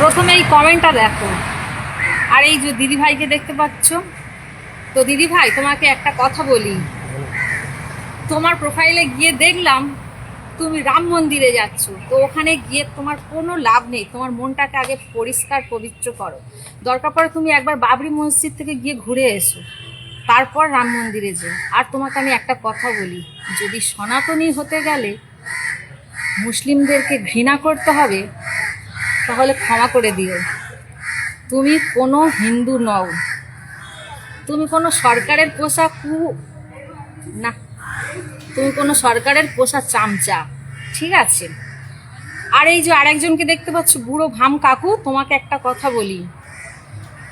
প্রথমে এই কমেন্টটা দেখো। আর এই যে দিদি ভাইকে দেখতে পাচ্ছ? তো দিদি ভাই, তোমাকে একটা কথা বলি। তোমার প্রোফাইলে গিয়ে দেখলাম, তুমি রাম মন্দিরে যাচ্ছ। তো ওখানে গিয়ে তোমার কোনো লাভ নেই। তোমার মনটাকে আগে পরিষ্কার, পবিত্র করো। দরকার পড়ে তুমি একবার বাবরি মসজিদ থেকে গিয়ে ঘুরে এসো। তারপর রাম মন্দিরে যে আর তোমাকে আমি একটা কথা বলি, যদি সনাতনী হতে গেলে মুসলিমদেরকে ঘৃণা করতে হবে তাহলে ক্ষমা করে দিও। তুমি কোনো হিন্দু নও। তুমি কোনো সরকারের পোষা কু না, তুমি কোনো সরকারের পোষা চামচা, ঠিক আছে? আর এই যে আরেকজনকে দেখতে পাচ্ছ, বুড়ো ভাম কাকু, তোমাকে একটা কথা বলি।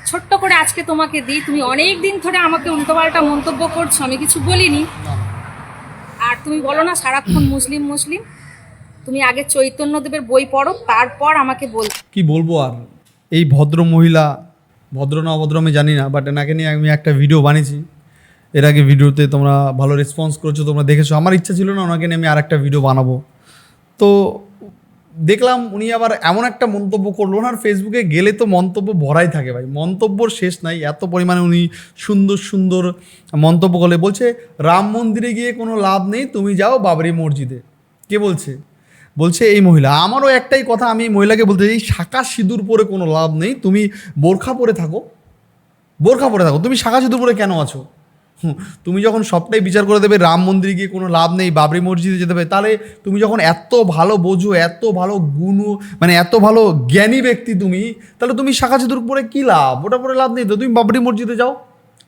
ছোট্ট করে আজকে তোমাকে দিই, তুমি অনেক দিন ধরে আমাকে উল্টোপাল্টা মন্তব্য করছ, আমি কিছু বলিনি। আর তুমি বলো না, সারাক্ষণ মুসলিম মুসলিম। তুমি আগে চৈতন্যদেবের বই পড়ো, তারপর আমাকে বল কি বলব আর? এই ভদ্র মহিলা, ভদ্র না অভদ্র আমি জানি না বাট এনাকে নিয়ে আমি একটা ভিডিও বানিয়েছি। এর আগে ভিডিওতে তোমরা ভালো রেসপন্স করেছ, তোমরা দেখেছ। আমার ইচ্ছা ছিল না ওনাকে নিয়ে আমি আর একটা ভিডিও বানাবো। তো দেখলাম উনি আবার এমন একটা মন্তব্য করল। ওনার ফেসবুকে গেলে তো মন্তব্য ভরাই থাকে ভাই। মন্তব্যর শেষ নাই। এত পরিমাণে উনি সুন্দর সুন্দর মন্তব্য করলে। বলছে, রাম মন্দিরে গিয়ে কোনো লাভ নেই, তুমি যাও বাবরি মসজিদে। কে বলছে? বলছে এই মহিলা, আমারও একটাই কথা, আমি মহিলাকে বলতে চাই শাঁকা সিঁদুর পরে কোনো লাভ নেই, তুমি বোরখা পরে থাকো, বোরখা পরে থাকো, তুমি শাখা সিঁদুর পরে কেন আছো? তুমি যখন সবটাই বিচার করে দেবে, রাম মন্দিরে গিয়ে কোনো লাভ নেই, বাবরি মসজিদে যেতে হবে, তাহলে তুমি যখন এত ভালো বোঝো, এত ভালো গুণ মানে এত ভালো জ্ঞানী ব্যক্তি তুমি, তাহলে তুমি শাখা সিঁদুর পরে কী লাভ? ওটা পরে লাভ নেই তো, তুমি বাবরি মসজিদে যাও।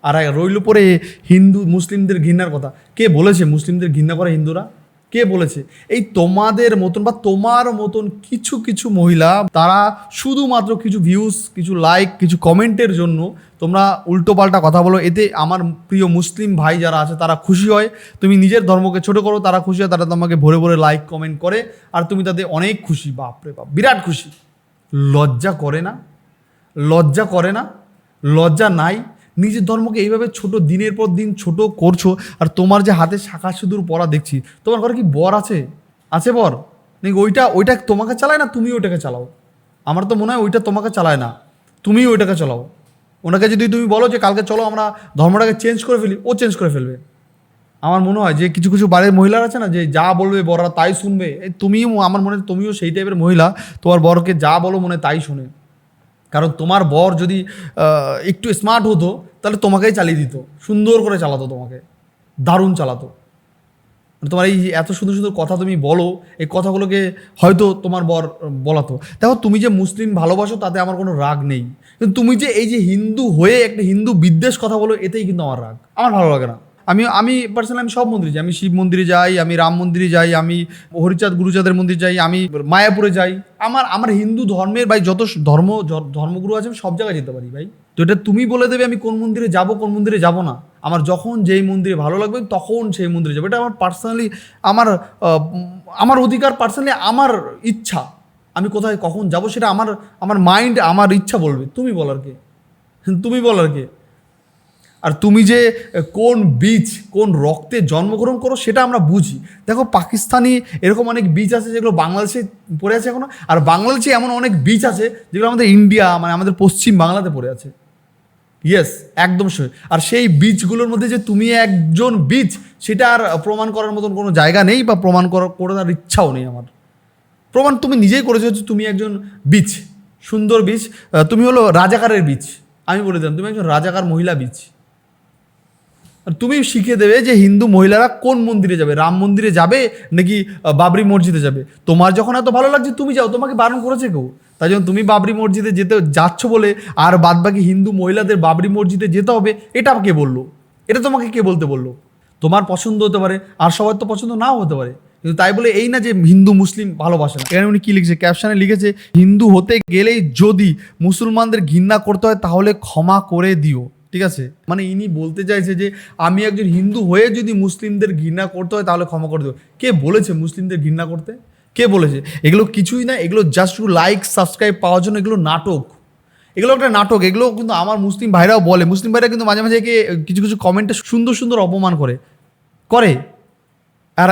আর রইল পরে হিন্দু, মুসলিমদের ঘৃণার কথা। কে বলেছে মুসলিমদের ঘৃণা করে হিন্দুরা? কে বলেছে? এই তোমাদের মতন বা তোমার মতন কিছু কিছু মহিলা, তারা শুধুমাত্র কিছু ভিউজ কিছু লাইক কিছু কমেন্টের জন্য তোমরা উল্টো পাল্টা কথা বলো। এতে আমার প্রিয় মুসলিম ভাই যারা আছে, তারা খুশি হয়। তুমি নিজের ধর্মকে ছোট করো, তারা খুশি হয়, তারা তোমাকে ভরে ভরে লাইক কমেন্ট করে। আর তুমি তাদের অনেক খুশি, বাপরে বাপ, বিরাট খুশি। লজ্জা করে না? লজ্জা করে না? লজ্জা নাই? নিজের ধর্মকে এইভাবে ছোট দিনের পর দিন ছোট করছ, আর তোমার যে হাতে শাখা সিঁদুর পরা দেখছি, তোমার ঘরে কি বর আছে? আছে বর? নাকি ওইটা ওইটা তোমাকে চালায় না তুমি ওইটাকে চালাও? আমার তো মনে হয় ওইটা তোমাকে চালায় না তুমি ওইটাকে চালাও। ওনাকে যদি তুমি বলো যে কালকে চলো আমরা ধর্মটাকে চেঞ্জ করে ফেলি, ও চেঞ্জ করে ফেলবে। আমার মনে হয় যে কিছু কিছু বাড়ির মহিলারা আছে না, যে যা বলবে বররা তাই শুনবে। তুমিও, আমার মনে তুমিও সেই টাইপের মহিলা, তোমার বরকে যা বলো মনে তাই শোনে। কারণ তোমার বর যদি একটু স্মার্ট হতো তাহলে তোমাকেই চালিয়ে দিত। সুন্দর করে চালাতো তোমাকে। দারুণ চালাতো। মানে তোমার এই এত সুন্দর সুন্দর কথা তুমি বলো, এই কথাগুলোকে হয়তো তোমার বর বলাতো। দেখো, তুমি যে মুসলিম ভালোবাসো, তাতে আমার কোনো রাগ নেই। কিন্তু তুমি যে এই যে হিন্দু হয়ে একটা হিন্দু বিদ্বেষ কথা বলো, এতেই কিন্তু আমার রাগ। আমার ভালো লাগে না। আমি আমি পার্সোনালি আমি সব মন্দিরে যাই। আমি শিব মন্দিরে যাই, আমি রাম মন্দিরে যাই, আমি হরিচাঁদ, গুরুচাঁদের মন্দির যাই, আমি মায়াপুরে যাই। আমার আমার হিন্দু ধর্মের ভাই যত ধর্ম ধর্মগুরু আছে, আমি সব জায়গায় যেতে পারি ভাই। তো এটা তুমি বলে দেবে আমি কোন মন্দিরে যাব, কোন মন্দিরে যাব না। আমার যখন যেই মন্দিরে ভালো লাগবে, তখন সেই মন্দিরে যাব। এটা আমার পার্সোনালি আমার আমার অধিকার পার্সোনালি আমার ইচ্ছা। আমি কোথায় কখন যাব সেটা আমার আমার মাইন্ড আমার ইচ্ছা বলবে। তুমি বলার কে। তুমি বলার কে। আর তুমি যে কোন বীজ, কোন রক্তে জন্মগ্রহণ করো সেটা আমরা বুঝি। দেখো পাকিস্তানি এরকম অনেক বীজ আছে যেগুলো বাংলাদেশে পড়ে আছে এখনও, আর বাংলাদেশে এমন অনেক বীজ আছে যেগুলো আমাদের ইন্ডিয়া মানে আমাদের পশ্চিম বাংলাতে পড়ে আছে। ইয়েস একদম সই আর সেই বীজগুলোর মধ্যে যে তুমি একজন বীজ, সেটা আর প্রমাণ করার মতন কোনো জায়গা নেই বা প্রমাণ করার করার ইচ্ছাও নেই আমার। প্রমাণ তুমি নিজেই করেছ যে তুমি একজন বীজ, সুন্দর বীজ। তুমি হলো রাজাকারের বীজ। আমি বলে দিলাম, তুমি একজন রাজাকার মহিলা বীজ। তুমি শিখিয়ে দেবে যে হিন্দু মহিলারা কোন মন্দিরে যাবে? রাম মন্দিরে যাবে নাকি বাবরি মসজিদে যাবে? তোমার যখন এত ভালো লাগছে, তুমি যাও, তোমাকে বারণ করেছে কেউ? তাই জন্য তুমি বাবরি মসজিদে যেতে যাচ্ছ বলে আর বাদবাকি হিন্দু মহিলাদের বাবরি মসজিদে যেতে হবে, এটা কে বলল? এটা তোমাকে কে বলতে বলল? তোমার পছন্দ হতে পারে, আর সবার তো পছন্দ নাও হতে পারে। কিন্তু তাই বলে এই না যে হিন্দু, মুসলিম ভালোবাসে না। এখানে উনি কি লিখেছে? ক্যাপশনে লিখেছে, হিন্দু হতে গেলেই যদি মুসলমানদের ঘৃণা করতে হয়, তাহলে ক্ষমা করে দিও। ঠিক আছে? মানে ইনি বলতে চাইছে যে, আমি একজন হিন্দু হয়ে যদি মুসলিমদের ঘৃণা করতে হয়, তাহলে ক্ষমা করে দেবো কে বলেছে মুসলিমদের ঘৃণা করতে? কে বলেছে? এগুলো কিছুই না, এগুলো জাস্ট লাইক সাবস্ক্রাইব পাওয়ার জন্য এগুলো নাটক। এগুলো একটা নাটক, এগুলো কিন্তু আমার মুসলিম ভাইরাও বলে। মুসলিম ভাইরা কিন্তু মাঝে মাঝে একে কিছু কিছু কমেন্টে সুন্দর সুন্দর অপমান করে। করে। আর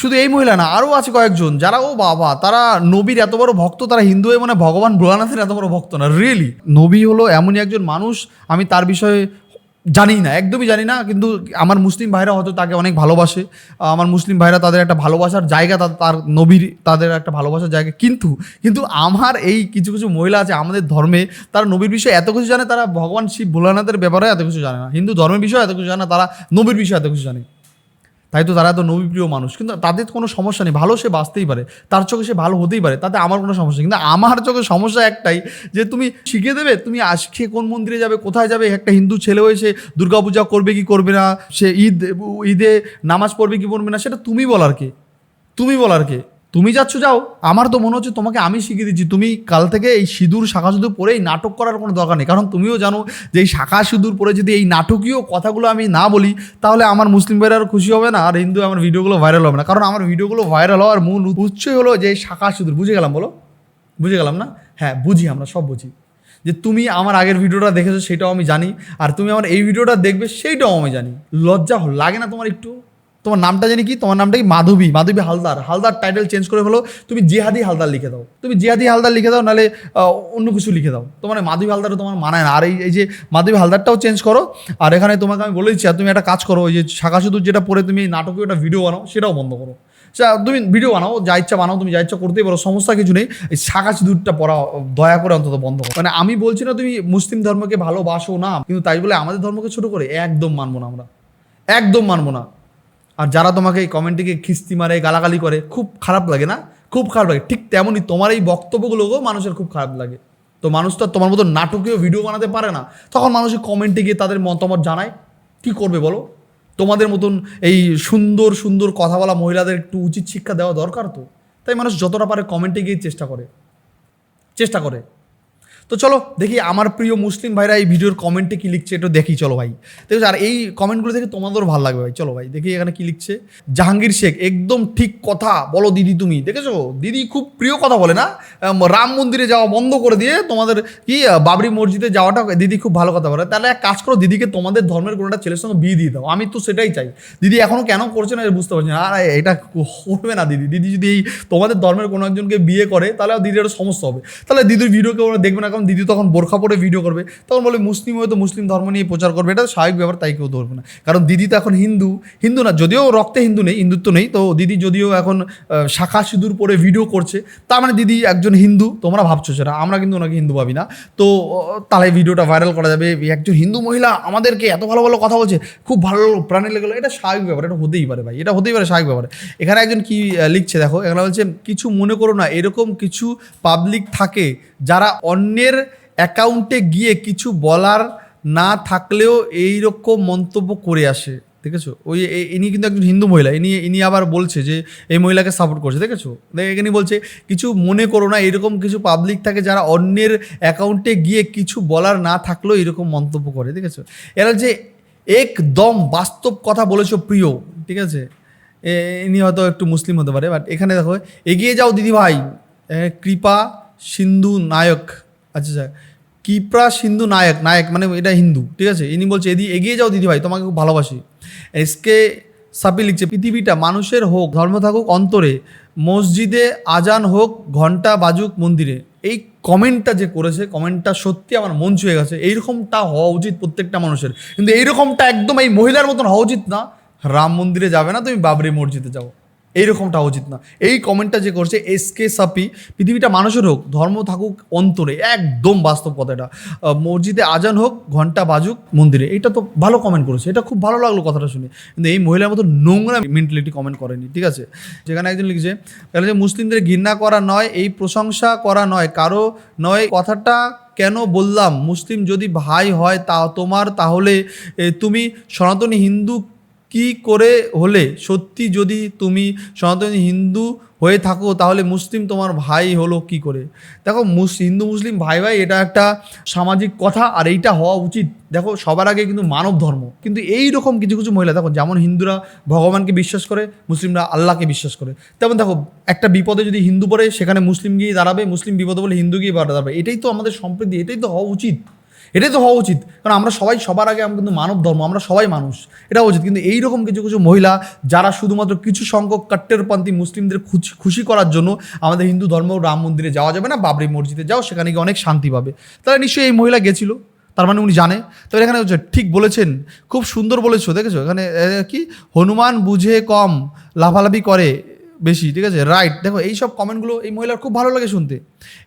শুধু এই মহিলা না আরও আছে কয়েকজন, যারা, ও বাবা, তারা নবীর এত বড় ভক্ত, তারা হিন্দু হয়ে মানে ভগবান ভোলানাথের এত বড় ভক্ত না রিয়েলি নবী হলো এমনই একজন মানুষ, আমি তার বিষয়ে জানি না, একদমই জানি না, কিন্তু আমার মুসলিম ভাইরা হয়তো তাকে অনেক ভালোবাসে, আমার মুসলিম ভাইরা তাদের একটা ভালোবাসার জায়গা তার নবীর, তাদের একটা ভালোবাসার জায়গা, কিন্তু কিন্তু আমার এই কিছু কিছু মহিলা আছে আমাদের ধর্মে, তারা নবীর বিষয়ে এত কিছু জানে, তারা ভগবান শিব ভোলানাথের ব্যাপারে এত কিছু জানে না, হিন্দু ধর্মের বিষয়ে এত কিছু জানে তারা নবীর বিষয়ে এত কিছু জানে। তাই তো তারা তো নবীপ্রিয় মানুষ। কিন্তু তাদের কোনো সমস্যা নেই। ভালো সে বাঁচতেই পারে। তার চোখে সে ভালো হতেই পারে। তাতে আমার কোনো সমস্যা কিন্তু আমার চোখে সমস্যা একটাই যে তুমি শিখিয়ে দেবে, তুমি আজকে কোন মন্দিরে যাবে, কোথায় যাবে, একটা হিন্দু ছেলে হয়েছে দুর্গাপূজা করবে কি করবে না, সে ঈদ, ঈদে নামাজ পড়বে কি পড়বে না, সেটা তুমি বলার কে? তুমি বলার কে? তুমি যাচ্ছ, যাও। আমার তো মনে হচ্ছে তোমাকে আমি শিখিয়ে দিচ্ছি। তুমি কাল থেকে এই সিঁদুর, শাখা সিঁদুর পরে এই নাটক করার কোনো দরকার নেই। কারণ তুমিও জানো যে এই শাখা সিঁদুর পরে যদি এই নাটকীয় কথাগুলো আমি না বলি, তাহলে আমার মুসলিম ভাইরা আর খুশি হবে না, আর হিন্দু আমার ভিডিওগুলো ভাইরাল হবে না। কারণ আমার ভিডিওগুলো ভাইরাল হওয়ার মূল উৎসই হলো যে এই শাখা সিঁদুর। বুঝে গেলাম, বলো? বুঝে গেলাম না? হ্যাঁ বুঝি আমরা, সব বুঝি। যে তুমি আমার আগের ভিডিওটা দেখেছ, সেটাও আমি জানি। আর তুমি আমার এই ভিডিওটা দেখবে, সেইটাও আমি জানি। লজ্জা লাগে না তোমার একটু? তোমার নামটা জানি কি? তোমার নামটা কি? মাধবী মাধবী হালদার। হালদার টাইটেল চেঞ্জ করে হলো তুমি জিহাদি হালদার লিখে দাও। তুমি জিহাদি হালদার লিখে দাও, নাহলে অন্য কিছু লিখে দাও। তোমার মাধবী হালদারও তোমার মানায় না। আর এই যে মাধবী হালদারটাও চেঞ্জ করো। আর এখানে তোমাকে আমি বলেছি আর তুমি একটা কাজ করো, ওই যে শাখা সুদূর যেটা পরে তুমি নাটকে একটা ভিডিও বানাও, সেটাও বন্ধ করো। সে তুমি ভিডিও বানাও, যা ইচ্ছা বানাও, তুমি যা ইচ্ছা করতেই পারো, সমস্যা কিছু নেই। এই শাখা সিঁদুরটা পড়া, দয়া করে অন্তত বন্ধ করো। মানে আমি বলছি না তুমি মুসলিম ধর্মকে ভালোবাসো না, কিন্তু তাই বলে আমাদের ধর্মকে ছোট করে একদম মানবো না আমরা। একদম মানবো না। আর যারা তোমাকে এই কমেন্টটিকে খিস্তি মারে, গালাগালি করে, খুব খারাপ লাগে না? খুব খারাপ লাগে। ঠিক তেমনই তোমার এই বক্তব্যগুলোকেও মানুষের খুব খারাপ লাগে। তো মানুষ তো তোমার মতো নাটকীয় ভিডিও বানাতে পারে না। তখন মানুষের কমেন্টে গিয়ে তাদের মতামত জানায়। কি করবে বলো? তোমাদের মতন এই সুন্দর সুন্দর কথা বলা মহিলাদের একটু উচিত শিক্ষা দেওয়া দরকার তো? তাই মানুষ যতটা পারে কমেন্টে গিয়ে চেষ্টা করে। চেষ্টা করে। তো চলো দেখি আমার প্রিয় মুসলিম ভাইরা এই ভিডিওর কমেন্টে কি লিখছে একটু দেখি, চলো ভাই। দেখো আর এই কমেন্টগুলো দেখে তোমাদেরও ভালো লাগবে ভাই। চলো ভাই, দেখি এখানে কি লিখছে। জাহাঙ্গীর শেখ, একদম ঠিক কথা বলো দিদি তুমি, দেখেছ? দিদি খুব প্রিয় কথা বলে না? রাম মন্দিরে যাওয়া বন্ধ করে দিয়ে তোমাদের কি বাবরি মসজিদে যাওয়াটা দিদি খুব ভালো কথা বলে। তাহলে এক কাজ করো, দিদিকে তোমাদের ধর্মের কোনো একটা ছেলের সঙ্গে বিয়ে দিয়ে দাও। আমি তো সেটাই চাই। দিদি এখনও কেন করছে না বুঝতে পারছি না। আর, এটা করবে না দিদি। দিদি যদি এই তোমাদের ধর্মের কোনো একজনকে বিয়ে করে, তাহলে দিদির একটা সমস্যা হবে। তাহলে দিদির ভিডিও কেউ দেখবে না কারণ দিদি তখন বোরখা পরে ভিডিও করবে। তখন বলে, মুসলিম হয়তো মুসলিম ধর্ম নিয়ে প্রচার করবে, এটা স্বাভাবিক ব্যাপার, তাই কেউ ধরবে না। কারণ দিদি তো এখন হিন্দু হিন্দু না, যদিও রক্তে হিন্দু নেই, হিন্দুত্ব নেই, তো দিদি যদিও এখন শাখা সিঁদুর পরে ভিডিও করছে, তার মানে দিদি একজন হিন্দু, তোমরা ভাবছ সেটা, আমরা কিন্তু ওনাকে হিন্দু ভাবি না। তো তাহলে ভিডিওটা ভাইরাল করা যাবে একজন হিন্দু মহিলা আমাদেরকে এত ভালো ভালো কথা বলছে, খুব ভালো প্রাণে লেগেলো এটা স্বাভাবিক ব্যাপার, এটা হতেই পারে ভাই, এটা হতেই পারে, স্বাভাবিক ব্যাপার। এখানে একজন কি লিখছে, দেখো, এখানে বলছে, কিছু মনে করো না, এরকম কিছু পাবলিক থাকে যারা অন্যের অ্যাকাউন্টে গিয়ে কিছু বলার না থাকলেও এই রকম মন্তব্য করে আসে, দেখেছ? ওই ইনি কিন্তু একজন হিন্দু মহিলা, ইনি ইনি আবার বলছে যে এই মহিলাকে সাপোর্ট করছে, দেখেছ? দেখ, এখানে বলছে, কিছু মনে করো না, এরকম কিছু পাবলিক থাকে যারা অন্যের অ্যাকাউন্টে গিয়ে কিছু বলার না থাকলেও এরকম মন্তব্য করে, দেখেছ? এরা যে একদম বাস্তব কথা বলেছ প্রিয়, ঠিক আছে? ইনি হয়তো একটু মুসলিম হতে পারে বাট এখানে দেখো, এগিয়ে যাও দিদি ভাই কৃপা সিন্ধু নায়ক। আচ্ছা আচ্ছা। কৃপা সিন্ধু নায়ক নায়ক মানে এটা হিন্দু, ঠিক আছে? ইনি বলছে এদি এগিয়ে যাও দিদি ভাই তোমাকে খুব ভালোবাসি। এসকে সাপি লিখছে, পৃথিবীটা মানুষের হোক, ধর্ম থাকুক, অন্তরে, মসজিদে আজান হোক ঘণ্টা বাজুক মন্দিরে। এই কমেন্টটা যে করেছে, কমেন্টটা সত্যি আমার মন ছুঁয়ে গেছে, এইরকমটা হওয়া উচিত প্রত্যেকটা মানুষের। কিন্তু এইরকমটা একদম এই মহিলার মতন হওয়া উচিত না। রাম মন্দিরে যাবে না, তুমি বাবরি মসজিদে যাও। এইরকমটা উচিত না। এই কমেন্টটা যে করছে এস কে সাপি পৃথিবীটা মানুষের হোক, ধর্ম থাকুক, অন্তরে, একদম বাস্তব কথা এটা। মসজিদে আজান হোক ঘণ্টা বাজুক, মন্দিরে। এটা তো ভালো কমেন্ট করেছে। এটা খুব ভালো লাগল কথাটা শুনে। কিন্তু এই মহিলার মতো নোংরা মেন্টালিটি কমেন্ট করেনি, ঠিক আছে? যেখানে একজন লিখছে, তাহলে যে মুসলিমদের ঘৃণা করা নয়, এই প্রশংসা করা নয়, কারও নয়, কথাটা কেন বললাম? মুসলিম যদি ভাই হয় তা তোমার, তাহলে তুমি সনাতনী হিন্দু কি করে হলে সত্যি যদি তুমি সনাতনী হিন্দু হয়ে থাকো, তাহলে মুসলিম তোমার ভাই হলো কি করে? দেখো হিন্দু, মুসলিম ভাই ভাই, এটা একটা সামাজিক কথা, আর এইটা হওয়া উচিত। দেখো, সবার আগে কিন্তু মানব ধর্ম। কিন্তু এই রকম কিছু কিছু মহিলা, দেখো, যেমন হিন্দুরা ভগবানকে বিশ্বাস করে, মুসলিমরা আল্লাহকে বিশ্বাস করে। তেমন দেখো, একটা বিপদে যদি হিন্দু পড়ে, সেখানে মুসলিম গিয়ে দাঁড়াবে, মুসলিম বিপদে বলে হিন্দু গিয়ে দাঁড়াবে। এটাই তো আমাদের সম্প্রীতি, এটাই তো হওয়া উচিত। এটাই তো হওয়া উচিত। কারণ আমরা সবাই সবার আগে আমরা কিন্তু মানব ধর্ম, আমরা সবাই মানুষ। এটা উচিত। কিন্তু এইরকম কিছু কিছু মহিলা যারা শুধুমাত্র কিছু সংখ্যক কট্টরপন্থী মুসলিমদের খুশি- খুশি করার জন্য আমাদের হিন্দু ধর্ম, রাম মন্দিরে যাওয়া যাবে না, বাবরি মসজিদে যাও, সেখানে গিয়ে অনেক শান্তি পাবে। তাহলে নিশ্চয়ই এই মহিলা গেছিল। তার মানে উনি জানে। তবে এখানে হচ্ছে ঠিক বলেছেন। খুব সুন্দর বলেছ, দেখেছ? এখানে কি? হনুমান বুঝে কম, লাভালাভি করে। বেশি, ঠিক আছে? রাইট দেখো এই সব কমেন্টগুলো এই মহিলার খুব ভালো লাগে শুনতে।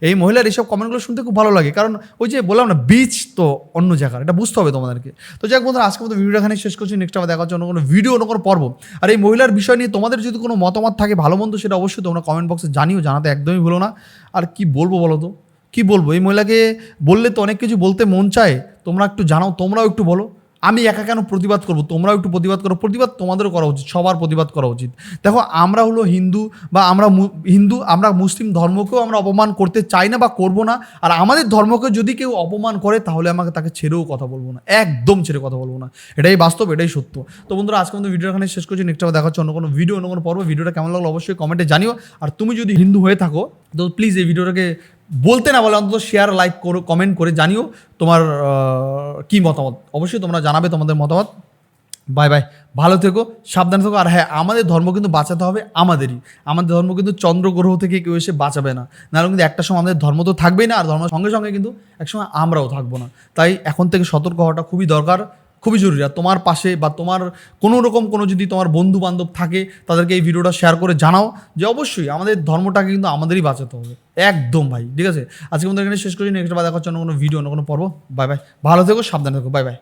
এই মহিলার এইসব কমেন্টগুলো শুনতে খুব ভালো লাগে। কারণ ওই যে বললাম না বীজ তো অন্য জায়গার, এটা বুঝতে হবে তোমাদেরকে। তো যাক বন্ধুরা আজকে মতো ভিডিওটা এখানে শেষ করছি। নেক্সট আবার দেখা হচ্ছে অন্য কোনো ভিডিও অন্য কোনো পর্ব। আর এই মহিলার বিষয় নিয়ে তোমাদের যদি কোনো মতামত থাকে, ভালো মন্দ, সেটা অবশ্যই তোমরা কমেন্ট বক্সে জানিও, জানাতে একদমই ভুলো না। আর কি বলব বলো তো? কী বলব? এই মহিলাকে বললে তো অনেক কিছু বলতে মন চায়। তোমরা একটু জানাও, তোমরাও একটু বলো। আমি একা কেন প্রতিবাদ করব? তোমরাও একটু প্রতিবাদ করো। প্রতিবাদ তোমাদেরও করা উচিত, সবার প্রতিবাদ করা উচিত। দেখো, আমরা হলো হিন্দু বা আমরা হিন্দু, আমরা মুসলিম ধর্মকেও আমরা অপমান করতে চাই না বা করব না। আর আমাদের ধর্মকে যদি কেউ অপমান করে, তাহলে আমাকে তাকে ছেড়েও কথা বলব না। একদম ছেড়ে কথা বলব না। এটাই বাস্তব, এটাই সত্য। তো বন্ধুরা, আজকে মতো ভিডিও এখানে শেষ করছি। নেক্সট দেখা হচ্ছে অন্য কোনো ভিডিও, অন্য কোনো পর্ব। ভিডিওটা কেমন লাগল অবশ্যই কমেন্টে জানিও। আর তুমি যদি হিন্দু হয়ে থাকো, তো প্লিজ এই ভিডিওটাকে বলতে না বলে অন্তত শেয়ার লাইক করো কমেন্ট করে জানিও তোমার কি মতামত। অবশ্যই তোমরা জানাবে তোমাদের মতামত। বাই বাই ভালো থেকো, সাবধানে থেকো। আর হ্যাঁ আমাদের ধর্ম কিন্তু বাঁচাতে হবে আমাদেরই। আমাদের ধর্ম কিন্তু চন্দ্রগ্রহ থেকে কেউ এসে বাঁচাবে না। নাহলে কিন্তু একটা সময় আমাদের ধর্ম তো থাকবেই না, আর ধর্মের সঙ্গে সঙ্গে কিন্তু একসময় আমরাও থাকব না। তাই এখন থেকে সতর্ক হওয়াটা খুবই দরকার। খুবই জরুরি। আর তোমার পাশে বা তোমার কোনো রকম কোনো যদি তোমার বন্ধু বান্ধব থাকে, তাদেরকে এই ভিডিওটা শেয়ার করে জানাও যে অবশ্যই আমাদের ধর্মটাকে কিন্তু আমাদেরই বাঁচাতে হবে। একদম ভাই, ঠিক আছে? আজকে আমাদের এখানে শেষ করি নেক্সট বার দেখার জন্য কোনো ভিডিও অন্য কোনো পর্ব। বাই বাই ভালো থেকো, সাবধানে থেকো। Bye bye